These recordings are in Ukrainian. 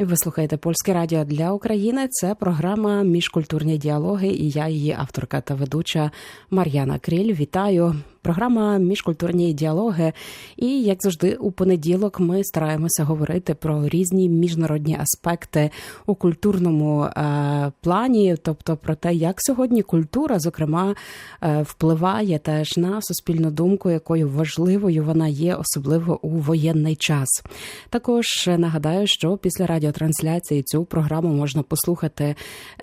Ви слухаєте Польське Радіо для України. Це програма Міжкультурні діалоги. І я, її авторка та ведуча Мар'яна Кріль. Вітаю. Програма Міжкультурні діалоги. І як завжди, у понеділок ми стараємося говорити про різні міжнародні аспекти у культурному е, плані, тобто про те, як сьогодні культура, зокрема, е, впливає теж на суспільну думку, якою важливою вона є, особливо у воєнний час. Також нагадаю, що після радіотрансляції цю програму можна послухати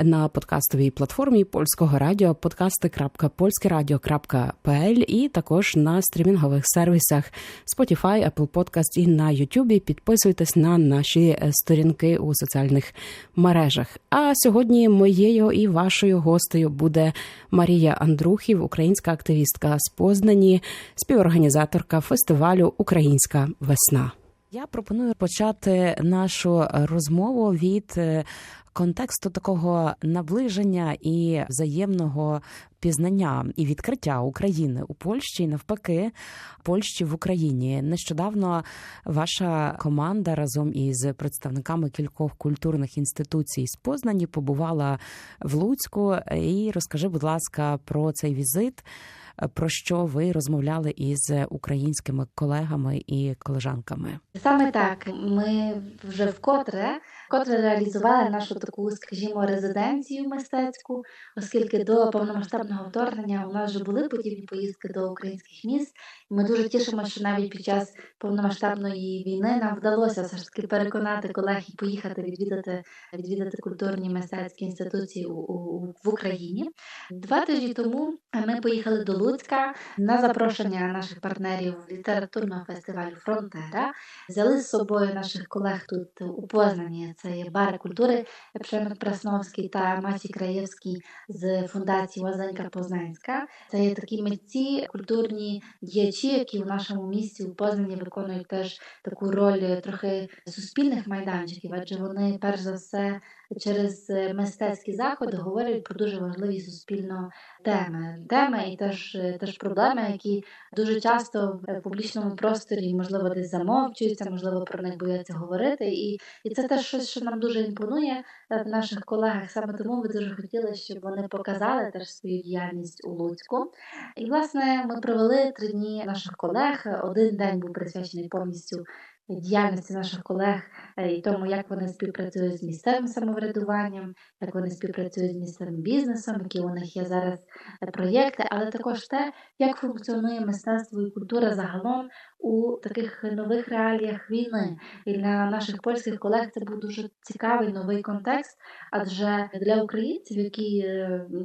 на подкастовій платформі польського радіо podcasty.polskeradio.pl і також на стрімінгових сервісах Spotify, Apple Podcast і на YouTube. Підписуйтесь на наші сторінки у соціальних мережах. А сьогодні моєю і вашою гостею буде Марія Андрухів, українська активістка з Познані, співорганізаторка фестивалю Українська весна. Я пропоную почати нашу розмову від е, контексту такого наближення і взаємного пізнання і відкриття України у Польщі, і навпаки, Польщі в Україні. Нещодавно ваша команда разом із представниками кількох культурних інституцій з Познані побувала в Луцьку. І розкажи, будь ласка, про цей візит. Про що ви розмовляли із українськими колегами і колежанками? Саме так ми вже вкотре вкотре реалізували нашу таку, скажімо, резиденцію мистецьку, оскільки до повномасштабного вторгнення у нас вже були подібні поїздки до українських міст. Ми дуже тішимося, що навіть під час повномасштабної війни нам вдалося все ж таки переконати колег і поїхати відвідати відвідати культурні мистецькі інституції у, у, в Україні. Два тижні тому ми поїхали до Луцька на запрошення наших партнерів літературного фестивалю Фронтера. Взяли з собою наших колег тут у Познані. Це є бари культури Пшемет Прасновський та Масій Краєвський з фундації Лазенька Познанська. Це є такі митці, культурні діячі, які в нашому місті у Познані виконують теж таку роль трохи суспільних майданчиків, адже вони перш за все через мистецькі заходи говорять про дуже важливі суспільно теми. Теми і теж, теж проблеми, які дуже часто в публічному просторі, можливо, десь замовчуються, можливо, про них бояться говорити. І, і це теж щось, що нам дуже імпонує в наших колегах. Саме тому ми дуже хотіли, щоб вони показали теж свою діяльність у Луцьку. І, власне, ми провели три дні наших колег. Один день був присвячений повністю діяльності наших колег і тому, як вони співпрацюють з місцевим самоврядуванням, як вони співпрацюють з місцевим бізнесом, які у них є зараз проєкти, але також те, як функціонує мистецтво і культура загалом у таких нових реаліях війни. І для наших польських колег це був дуже цікавий новий контекст, адже для українців, які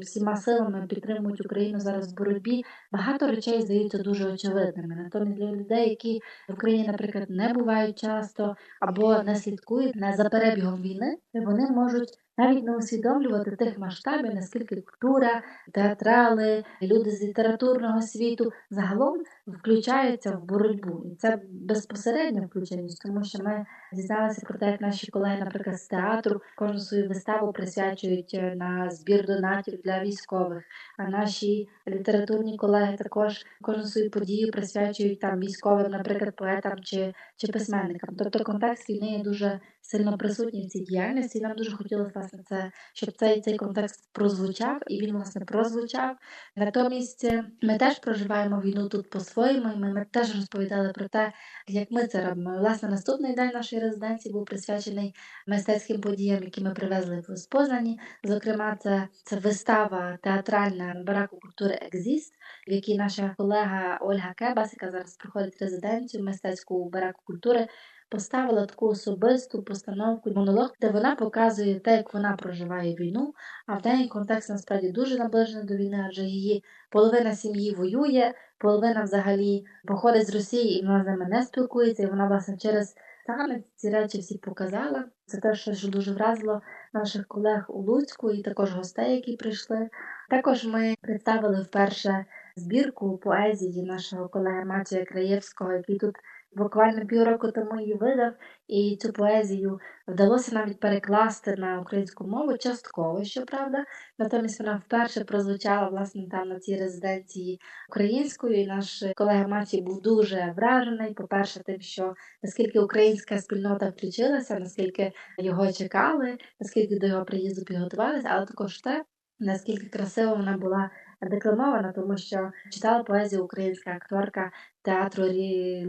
всіма силами підтримують Україну зараз в боротьбі, багато речей здаються дуже очевидними. Натомість для людей, які в Україні, наприклад, не бувають часто або не слідкують за перебігом війни, вони можуть навіть не усвідомлювати тих масштабів, наскільки культура, театрали, люди з літературного світу загалом включаються в боротьбу. І це безпосередньо включеність, тому що ми дізналися про те, як наші колеги, наприклад, з театру кожну свою виставу присвячують на збір донатів для військових. А наші літературні колеги також кожну свою подію присвячують там військовим, наприклад, поетам чи, чи письменникам. Тобто контекст війни є дуже сильно присутній в цій діяльності, і нам дуже хотілося власне це, щоб цей цей контекст прозвучав, і він власне прозвучав. Натомість ми теж проживаємо війну тут по-своєму. і Ми, ми теж розповідали про те, як ми це робимо. Власне, наступний день нашої резиденції був присвячений мистецьким подіям, які ми привезли в Познані. Зокрема, це це вистава театральна бараку культури Екзіст, в якій наша колега Ольга Кебас, яка зараз проходить резиденцію мистецьку бараку культури поставила таку особисту постановку монолог, де вона показує те, як вона проживає війну, а в неї контекст насправді дуже наближений до війни, адже її половина сім'ї воює, половина взагалі походить з Росії і вона з ними не спілкується, і вона власне через танець ці речі всі показала. Це те, що дуже вразило наших колег у Луцьку і також гостей, які прийшли. Також ми представили вперше збірку поезії нашого колеги Матія Краєвського, який тут буквально півроку тому її видав, і цю поезію вдалося навіть перекласти на українську мову частково, щоправда. Натомість вона вперше прозвучала власне там на цій резиденції українською. І наш колега Матій був дуже вражений. По-перше, тим, що наскільки українська спільнота включилася, наскільки його чекали, наскільки до його приїзду підготувалися, але також те, наскільки красиво вона була декламована, тому що читала поезію українська акторка театру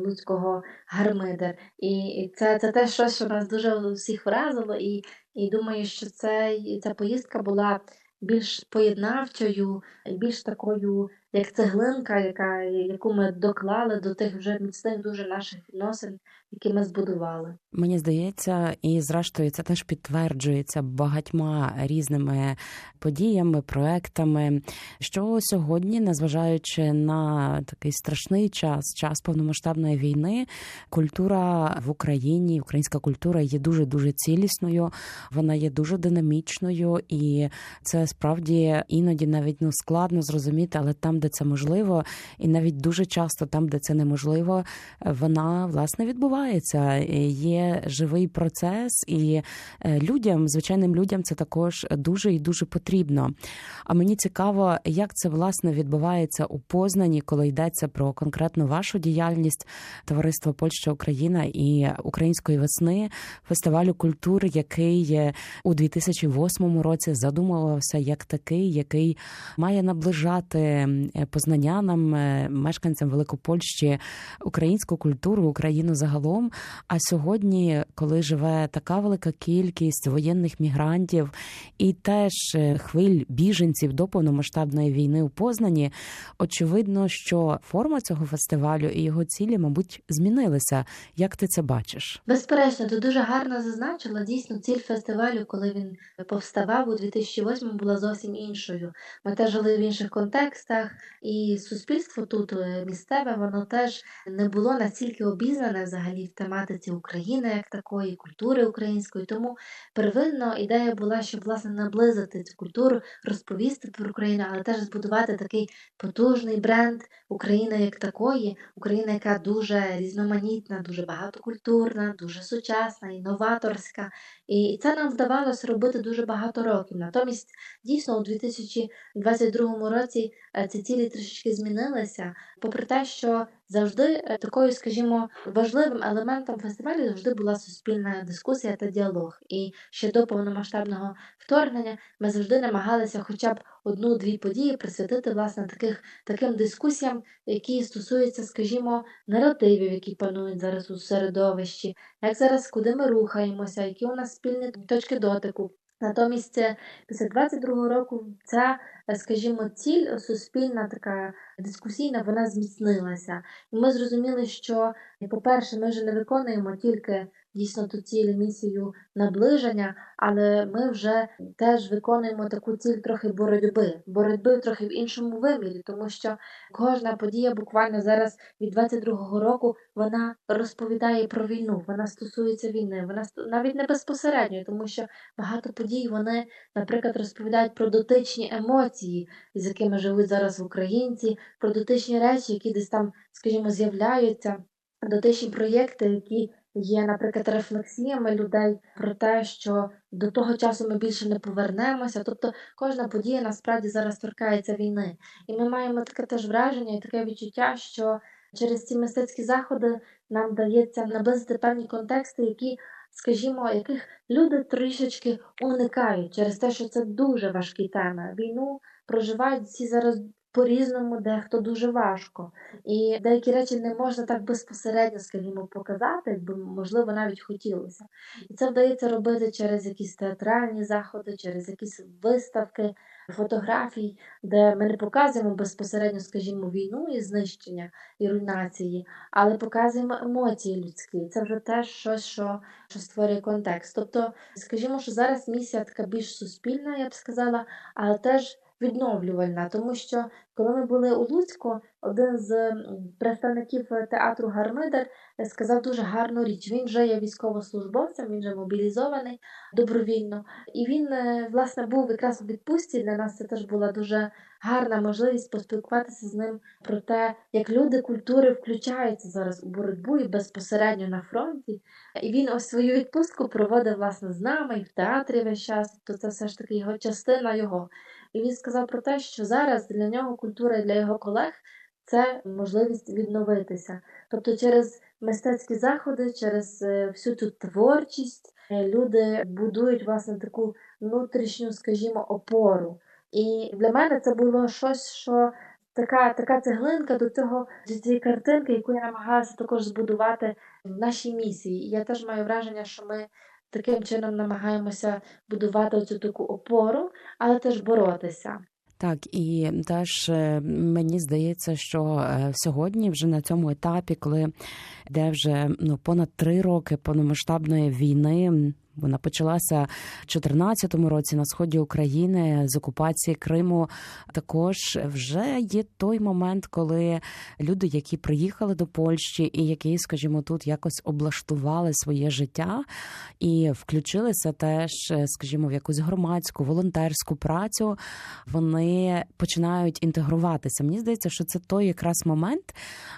Луцького Гармидер. І це, це те щось, що нас дуже всіх вразило, і, і думаю, що це, ця поїздка була більш поєднавчою, більш такою, як цеглинка, яка, яку ми доклали до тих вже міцних дуже наших відносин, які ми збудували. Мені здається, і зрештою це теж підтверджується багатьма різними подіями, проектами. Що сьогодні, незважаючи на такий страшний час, час повномасштабної війни, культура в Україні, українська культура є дуже дуже цілісною, вона є дуже динамічною, і це справді іноді навіть ну складно зрозуміти, але там, де це можливо, і навіть дуже часто там, де це неможливо, вона власне відбувається. Є живий процес, і е, людям, звичайним людям, це також дуже і дуже потрібно. А мені цікаво, як це власне відбувається у Познані, коли йдеться про конкретну вашу діяльність товариства Польща Україна і української весни, фестивалю культури, який е, у 2008 році задумувався як такий, який має наближати е, познанянам, е, мешканцям Великопольщі українську культуру, Україну загалом. А сьогодні, коли живе така велика кількість воєнних мігрантів і теж е, хвиль біженців до повномасштабної війни у Познані, очевидно, що форма цього фестивалю і його цілі, мабуть, змінилися. Як ти це бачиш? Безперечно, ти дуже гарно зазначила. Дійсно, ціль фестивалю, коли він повставав у 2008 була зовсім іншою. Ми теж жили в інших контекстах, і суспільство тут е, місцеве, воно теж не було настільки обізнане взагалі в тематиці України як такої, культури української. Тому первинно ідея була, щоб власне наблизити цю культуру, розповісти про Україну, але теж збудувати такий потужний бренд України як такої, Україна, яка дуже різноманітна, дуже багатокультурна, дуже сучасна, інноваторська. І це нам вдавалося робити дуже багато років. Натомість, дійсно, у 2022 році е, ці цілі трішечки змінилися, попри те, що завжди е, такою, скажімо, важливим елементом фестивалю завжди була суспільна дискусія та діалог. І ще до повномасштабного вторгнення ми завжди намагалися хоча б одну-дві події присвятити власне таких таким дискусіям, які стосуються, скажімо, наративів, які панують зараз у середовищі, як зараз куди ми рухаємося, які у нас спільні точки дотику. Натомість е, після 22-го року ця, е, скажімо, ціль суспільна, така дискусійна, вона зміцнилася. І ми зрозуміли, що, по-перше, ми вже не виконуємо тільки дійсно ту ціль місію наближення, але ми вже теж виконуємо таку ціль трохи боротьби, боротьби трохи в іншому вимірі, тому що кожна подія буквально зараз від 22-го року вона розповідає про війну, вона стосується війни, вона навіть не безпосередньо, тому що багато подій вони, наприклад, розповідають про дотичні емоції, з якими живуть зараз українці, про дотичні речі, які десь там, скажімо, з'являються, дотичні проєкти, які є, наприклад, рефлексіями людей про те, що до того часу ми більше не повернемося. Тобто кожна подія насправді зараз торкається війни. І ми маємо таке теж враження і таке відчуття, що через ці мистецькі заходи нам вдається наблизити певні контексти, які, скажімо, яких люди трішечки уникають через те, що це дуже важкі теми. Війну проживають всі зараз по-різному, дехто дуже важко. І деякі речі не можна так безпосередньо, скажімо, показати, якби можливо навіть хотілося. І це вдається робити через якісь театральні заходи, через якісь виставки, фотографій, де ми не показуємо безпосередньо, скажімо, війну і знищення і руйнації, але показуємо емоції людські. Це вже теж щось, що, що створює контекст. Тобто, скажімо, що зараз місія така більш суспільна, я б сказала, але теж відновлювальна, тому що коли ми були у Луцьку, один з представників театру Гармидер е, сказав дуже гарну річ. Він вже є військовослужбовцем, він вже мобілізований добровільно. І він, е, власне, був якраз у відпустці. Для нас це теж була дуже гарна можливість поспілкуватися з ним про те, як люди культури включаються зараз у боротьбу і безпосередньо на фронті. І він ось свою відпустку проводив власне з нами і в театрі весь час. То це все ж таки його частина його. І він сказав про те, що зараз для нього культура і для його колег це можливість відновитися. Тобто через мистецькі заходи, через е, всю цю творчість е, люди будують власне таку внутрішню, скажімо, опору. І для мене це було щось, що така, така цеглинка до цього до цієї картинки, яку я намагалася також збудувати в нашій місії. І я теж маю враження, що ми таким чином намагаємося будувати цю таку опору, але теж боротися. Так, і теж е, мені здається, що е, сьогодні, вже на цьому етапі, коли де вже ну понад три роки повномасштабної війни. Вона почалася в 2014 році на сході України з окупації Криму. Також вже є той момент, коли люди, які приїхали до Польщі, і які, скажімо, тут якось облаштували своє життя і включилися теж, скажімо, в якусь громадську волонтерську працю, вони починають інтегруватися. Мені здається, що це той якраз момент,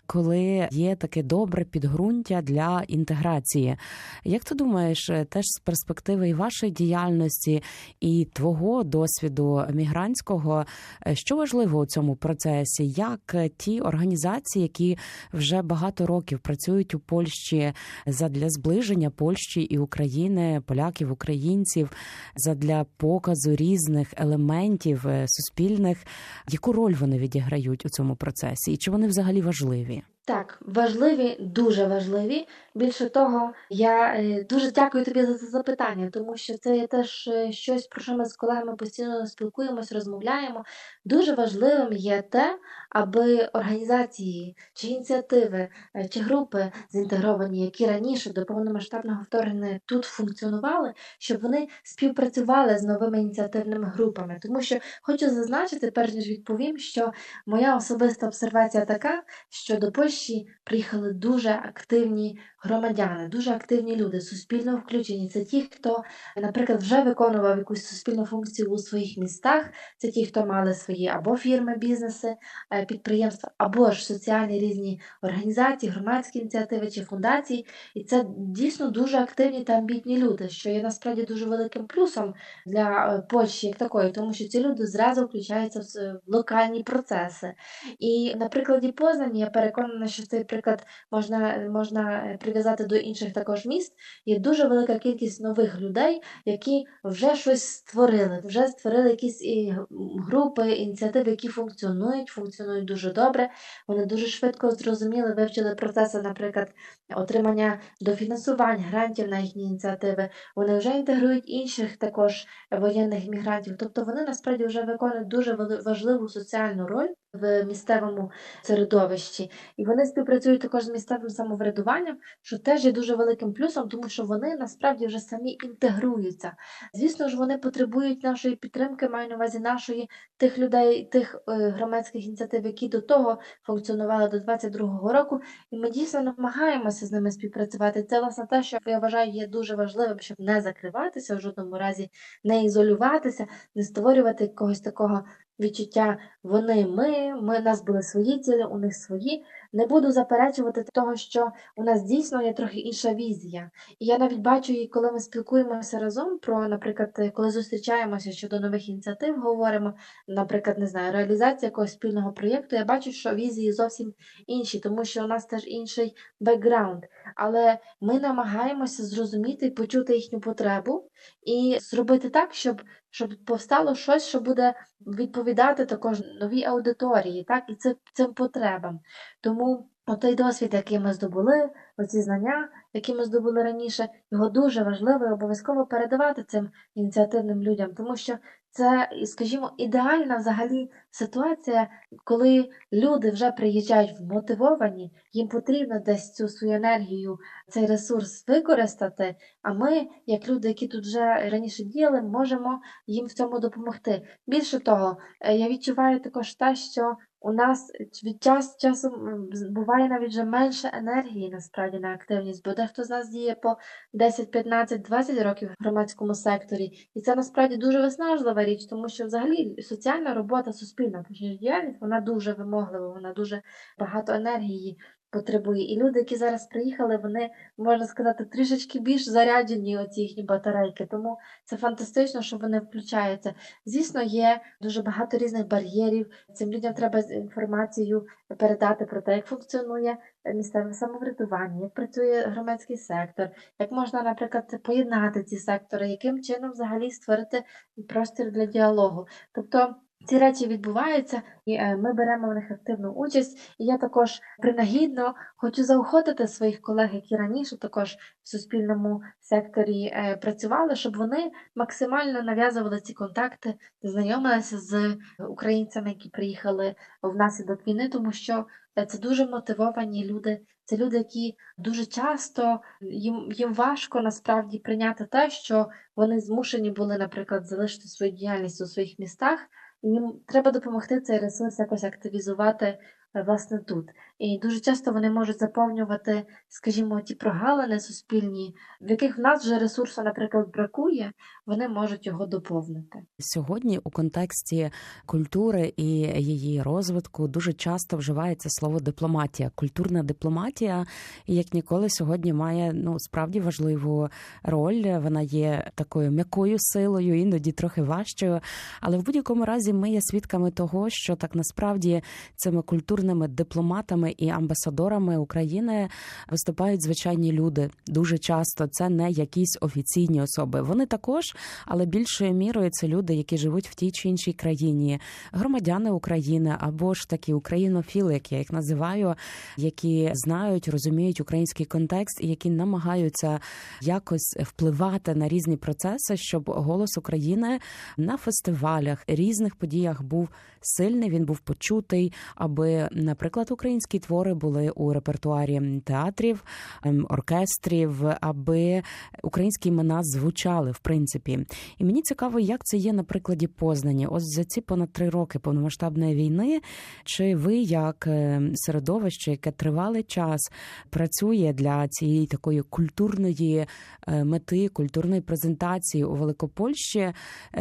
коли є таке добре підґрунтя для інтеграції. Як ти думаєш, е, теж з перспективи і вашої діяльності, і твого досвіду мігрантського, е, що важливо у цьому процесі? Як е, ті організації, які вже багато років працюють у Польщі задля зближення Польщі і України, поляків, українців, задля показу різних елементів суспільних, яку роль вони відіграють у цьому процесі, і чи вони взагалі важливі? Так, важливі, дуже важливі. Більше того, я е, дуже дякую тобі за це запитання, тому що це є теж е, щось, про що ми з колегами постійно спілкуємось, розмовляємо. Дуже важливим є те, аби організації чи ініціативи е, чи групи зінтегровані, які раніше до повномасштабного вторгнення тут функціонували, щоб вони співпрацювали з новими ініціативними групами. Тому що хочу зазначити, перш ніж відповім, що моя особиста обсервація така, що до Польщі приїхали дуже активні громадяни, дуже активні люди, суспільно включені. Це ті, хто, наприклад, вже виконував якусь суспільну функцію у своїх містах. Це ті, хто мали свої або фірми, бізнеси, е, підприємства, або ж соціальні різні організації, громадські ініціативи чи фундації. І це дійсно дуже активні та амбітні люди, що є насправді дуже великим плюсом для е, Польщі як такої, тому що ці люди зразу включаються в локальні процеси. І на прикладі Познані я переконана, що цей приклад можна, можна е, прив'язати до інших також міст. Є дуже велика кількість нових людей, які вже щось створили, вже створили якісь і групи, ініціативи, які функціонують, функціонують дуже добре. Вони дуже швидко зрозуміли, вивчили процеси, наприклад, отримання дофінансувань, грантів на їхні ініціативи. Вони вже інтегрують інших також воєнних мігрантів. Тобто вони насправді вже виконують дуже важливу соціальну роль в місцевому середовищі. І вони співпрацюють також з місцевим самоврядуванням, що теж є дуже великим плюсом, тому що вони насправді вже самі інтегруються. Звісно ж, вони потребують нашої підтримки, маю на увазі нашої тих людей, тих е, громадських ініціатив, які до того функціонували до 22-го року. І ми дійсно намагаємося з ними співпрацювати. Це власне те, що я вважаю є дуже важливим, щоб не закриватися в жодному разі, не ізолюватися, не створювати якогось такого відчуття вони, ми, ми, нас були свої цілі, у них свої. Не буду заперечувати того, що у нас дійсно є трохи інша візія. І я навіть бачу її, коли ми спілкуємося разом про, наприклад, е, коли зустрічаємося щодо нових ініціатив, говоримо, наприклад, не знаю, реалізація якогось спільного проєкту. Я бачу, що візії зовсім інші, тому що у нас теж інший бекграунд. Але ми намагаємося зрозуміти і почути їхню потребу і зробити так, щоб, щоб повстало щось, що буде відповідати також новій аудиторії, так, і це, цим потребам. Тому той досвід, який ми здобули, оці знання, які ми здобули раніше, його дуже важливо і обов'язково передавати цим ініціативним людям, тому що це, скажімо, ідеальна взагалі ситуація, коли люди вже приїжджають вмотивовані, їм потрібно десь цю свою енергію, цей ресурс використати. А ми, як люди, які тут вже раніше діяли, можемо їм в цьому допомогти. Більше того, е, я відчуваю також те, що у нас від час часу буває навіть вже менше енергії насправді на активність, бо дехто з нас діє по 10, 15, 20 років в громадському секторі, і це насправді дуже виснажлива річ, тому що взагалі соціальна робота, суспільна діяльність, вона дуже вимоглива, вона дуже багато енергії потребує. І люди, які зараз приїхали, вони можна сказати трішечки більш заряджені оці їхні батарейки. Тому це фантастично, що вони включаються. Звісно, є дуже багато різних бар'єрів. Цим людям треба інформацію передати про те, як функціонує місцеве самоврядування, як працює громадський сектор, як можна, наприклад, поєднати ці сектори, яким чином взагалі створити простір для діалогу. Тобто ці речі відбуваються, і е, ми беремо в них активну участь. І я також принагідно хочу заохотити своїх колег, які раніше також в суспільному секторі е, працювали, щоб вони максимально нав'язували ці контакти, знайомилися з українцями, які приїхали внаслідок війни, тому що е, це дуже мотивовані люди. Це люди, які дуже часто їм, їм важко насправді прийняти те, що вони змушені були, наприклад, залишити свою діяльність у своїх містах. Їм треба допомогти цей ресурс якось активізувати е, власне тут. І дуже часто вони можуть заповнювати, скажімо, ті прогалини суспільні, в яких в нас вже ресурсу, наприклад, бракує, вони можуть його доповнити. Сьогодні у контексті культури і її розвитку дуже часто вживається слово дипломатія. Культурна дипломатія, як ніколи, сьогодні має ну справді важливу роль. Вона є такою м'якою силою, іноді трохи важчою. Але в будь-якому разі ми є свідками того, що так насправді цими культурними дипломатами і амбасадорами України виступають звичайні люди. Дуже часто це не якісь офіційні особи. Вони також, але більшою мірою це люди, які живуть в тій чи іншій країні, громадяни України або ж такі українофіли, як я їх називаю, які знають, розуміють український контекст і які намагаються якось впливати на різні процеси, щоб голос України на фестивалях, різних подіях був сильний. Він був почутий, аби, наприклад, українські твори були у репертуарі театрів, ем, оркестрів, аби українські імена звучали в принципі. І мені цікаво, як це є на прикладі Познані. Ось за ці понад три роки повномасштабної війни. Чи ви, як е, середовище, яке тривалий час працює для цієї такої культурної е, мети, культурної презентації у Великопольщі? е,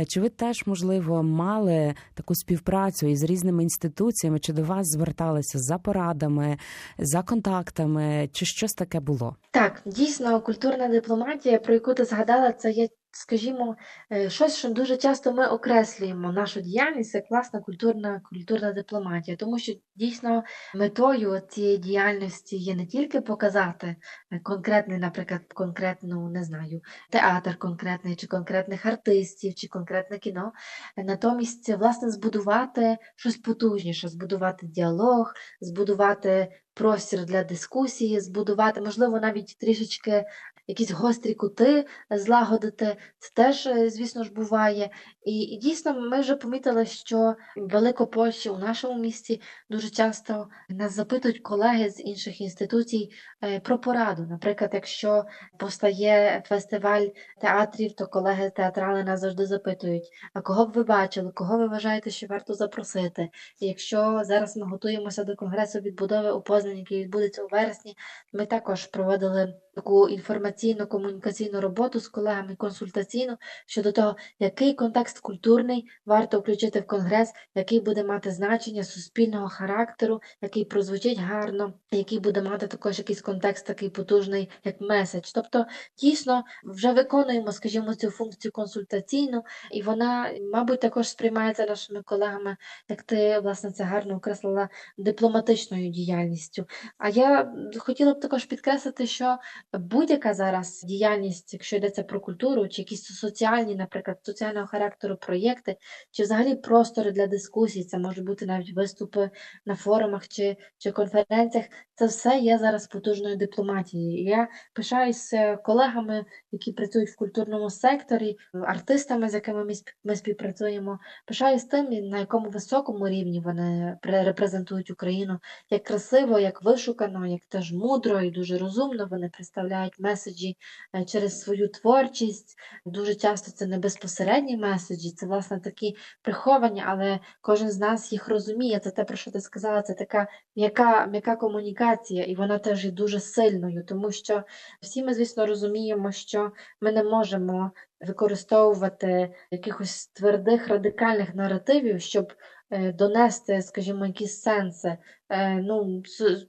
Чи ви теж можливо мали таку співпрацю із різними інституціями? Чи до вас зверталися за порадами, за контактами, чи щось таке було? Так, дійсно, культурна дипломатія, про яку ти згадала, це є, скажімо, е, щось, що дуже часто ми окреслюємо нашу діяльність як власна культурна, культурна дипломатія, тому що дійсно метою цієї діяльності є не тільки показати е, конкретний, наприклад, конкретну, не знаю, театр конкретний, чи конкретних артистів, чи конкретне кіно, е, натомість, власне, збудувати щось потужніше, збудувати діалог, збудувати простір для дискусії, збудувати, можливо, навіть трішечки якісь гострі кути злагодити. Це теж, е, звісно ж, буває. І, і дійсно, ми вже помітили, що в Великопольщі у нашому місті дуже часто нас запитують колеги з інших інституцій е, про пораду. Наприклад, якщо постає фестиваль театрів, то колеги театрали нас завжди запитують: а кого б ви бачили, кого ви вважаєте, що варто запросити? І якщо зараз ми готуємося до конгресу відбудови у Познані, який відбудеться у вересні, ми також проводили таку інформаційно-комунікаційну роботу з колегами, консультаційну щодо того, який контекст культурний варто включити в конгрес, який буде мати значення суспільного характеру, який прозвучить гарно, який буде мати також якийсь контекст такий потужний, як меседж. Тобто, дійсно, вже виконуємо, скажімо, цю функцію консультаційну, і вона, мабуть, також сприймається нашими колегами, як ти, власне, це гарно окреслила дипломатичною діяльністю. А я хотіла б також підкреслити, що будь-яка зараз діяльність, якщо йдеться про культуру, чи якісь соціальні, наприклад, соціального характеру проєкти, чи взагалі простори для дискусій, це можуть бути навіть виступи на форумах чи, чи конференціях, це все є зараз потужною дипломатією. Я пишаюся колегами, які працюють в культурному секторі, артистами, з якими ми ми співпрацюємо. Пишаюсь тим, на якому високому рівні вони репрезентують Україну, як красиво, як вишукано, як теж мудро і дуже розумно вони представляють меседжі е, через свою творчість. Дуже часто це не безпосередні меседжі, це власне такі приховані, але кожен з нас їх розуміє. Це те, про що ти сказала, це така м'яка, м'яка комунікація, і вона теж є дуже сильною, тому що всі ми, звісно, розуміємо, що ми не можемо використовувати якихось твердих радикальних наративів, щоб донести, скажімо, якісь сенси. Е, Ну,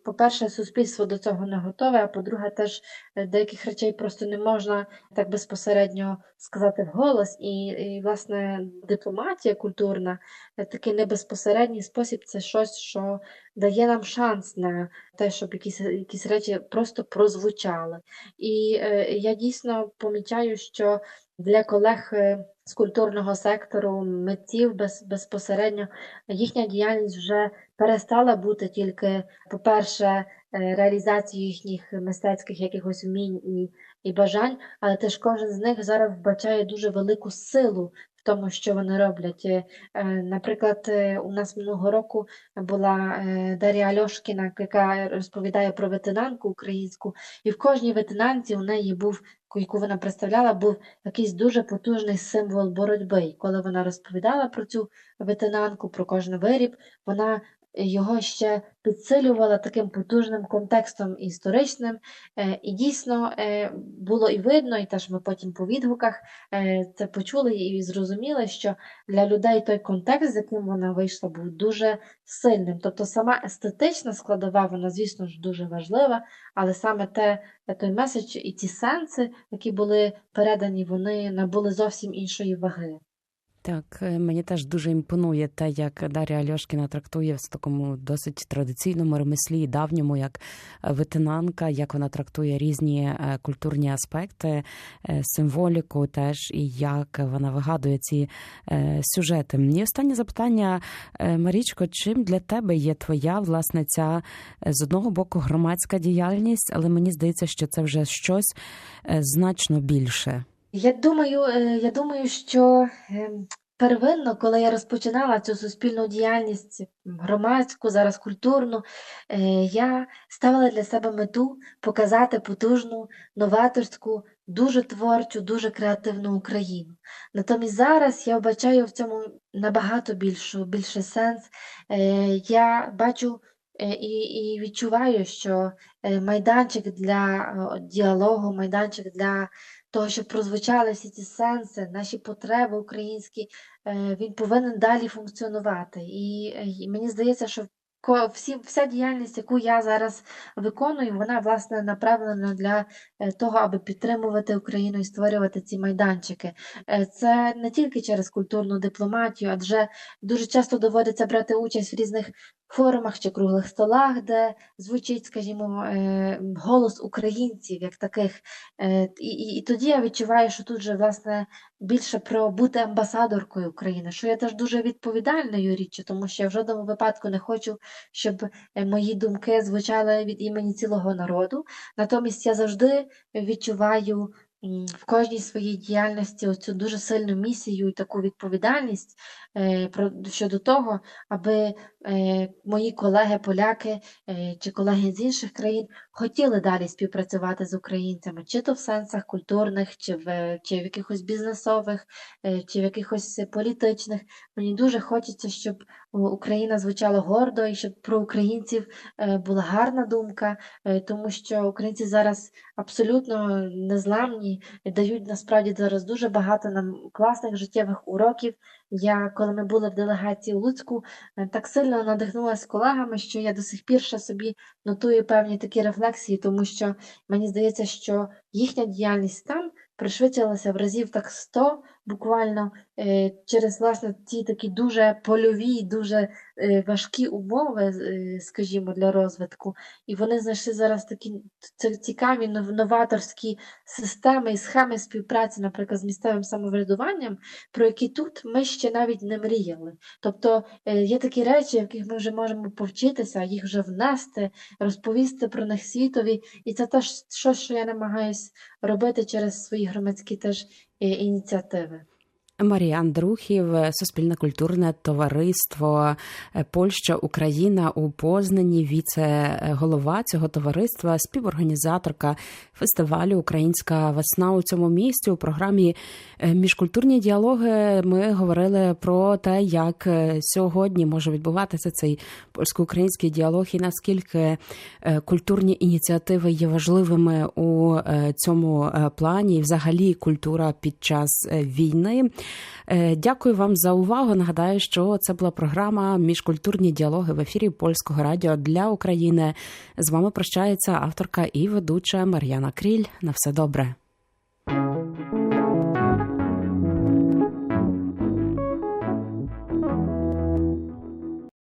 по-перше, суспільство до цього не готове, а по-друге, теж е, деяких речей просто не можна так безпосередньо сказати вголос. І, і власне, дипломатія культурна, е, такий небезпосередній спосіб це щось, що дає нам шанс на те, щоб якісь, якісь речі просто прозвучали. І е, я дійсно помічаю, що для колег е, з культурного сектору, митців без, безпосередньо, їхня діяльність вже перестала бути тільки, по-перше, е, реалізацією їхніх мистецьких якихось вмінь і, бажань, але теж кожен з них зараз вбачає дуже велику силу тому, що вони роблять. Е, е, Наприклад, е, у нас минулого року була Дар'я Альошкіна, яка розповідає про ветенанку українську, і в кожній ветенанці у неї був, яку вона представляла, був якийсь дуже потужний символ боротьби. І коли вона розповідала про цю ветенанку, про кожен виріб, вона його ще підсилювала таким потужним контекстом історичним. Е, І дійсно е, було і видно, і теж ми потім по відгуках е, це почули і зрозуміли, що для людей той контекст, з яким вона вийшла, був дуже сильним. Тобто сама естетична складова, вона, звісно ж, дуже важлива, але саме те, той меседж і ті сенси, які були передані, вони набули зовсім іншої ваги. Так, е, мені теж дуже імпонує те, як Дар'я Альошкіна трактує в такому досить традиційному ремеслі, давньому, як ветенанка, як вона трактує різні е, культурні аспекти, е, символіку теж, і як вона вигадує ці сюжети. І останнє запитання, Марічко, чим для тебе є твоя власне ця з одного боку громадська діяльність, але мені здається, що це вже щось значно більше. Я думаю, е, я думаю, що ем, первинно, коли я розпочинала цю суспільну діяльність громадську, зараз культурну, е, я ставила для себе мету показати потужну, новаторську, дуже творчу, дуже креативну Україну. Натомість зараз я вбачаю в цьому набагато більшу, більший сенс. Е, Я бачу і, і відчуваю, що майданчик для діалогу, майданчик для того, щоб прозвучали всі ці сенси, наші потреби українські, е, він повинен далі функціонувати. І, е, мені здається, що всі, вся діяльність, яку я зараз виконую, вона власне направлена для того, аби підтримувати Україну і створювати ці майданчики. Е, Це не тільки через культурну дипломатію, адже дуже часто доводиться брати участь в різних форумах чи круглих столах, де звучить, скажімо, е, голос українців як таких. Е, І, і, і тоді я відчуваю, що тут же власне більше про бути амбасадоркою України, що я теж дуже відповідальною річчю, тому що я в жодному випадку не хочу, щоб е, мої думки звучали від імені цілого народу. Натомість я завжди відчуваю в кожній своїй діяльності оцю дуже сильну місію і таку відповідальність е, щодо того, аби е, мої колеги-поляки е, чи колеги з інших країн хотіли далі співпрацювати з українцями, чи то в сенсах культурних, чи в, чи в якихось бізнесових, чи в якихось політичних. Мені дуже хочеться, щоб Україна звучала гордо і щоб про українців е, була гарна думка, е, тому що українці зараз абсолютно незламні, і дають насправді зараз дуже багато нам класних життєвих уроків. Я, коли ми були в делегації у Луцьку, е, так сильно надихнулася колегами, що я до сих пір ще собі нотую певні такі рефлексії, тому що мені здається, що їхня діяльність там пришвидшилася в разів так 100 буквально е, через власне ті такі дуже польові, дуже е, важкі умови, е, скажімо, для розвитку. І вони знайшли зараз такі цікаві нов- новаторські системи і схеми співпраці, наприклад, з місцевим самоврядуванням, про які тут ми ще навіть не мріяли. Тобто є такі речі, яких ми вже можемо повчитися, їх вже внести, розповісти про них світові. І це теж щось, що я намагаюсь робити через свої громадські теж ініціативи. Марія Андрухів, Суспільне культурне товариство е, Польща Україна у Познані, віце-голова цього товариства, співорганізаторка фестивалю Українська весна у цьому місті. У програмі е, Міжкультурні діалоги ми говорили про те, як е, сьогодні може відбуватися цей польсько-український діалог, і наскільки культурні ініціативи є важливими у цьому плані, і взагалі культура під час війни. Е, Дякую вам за увагу. Нагадаю, що це була програма Міжкультурні діалоги в ефірі Польського радіо для України. З вами прощається авторка і ведуча Мар'яна Кріль. На все добре.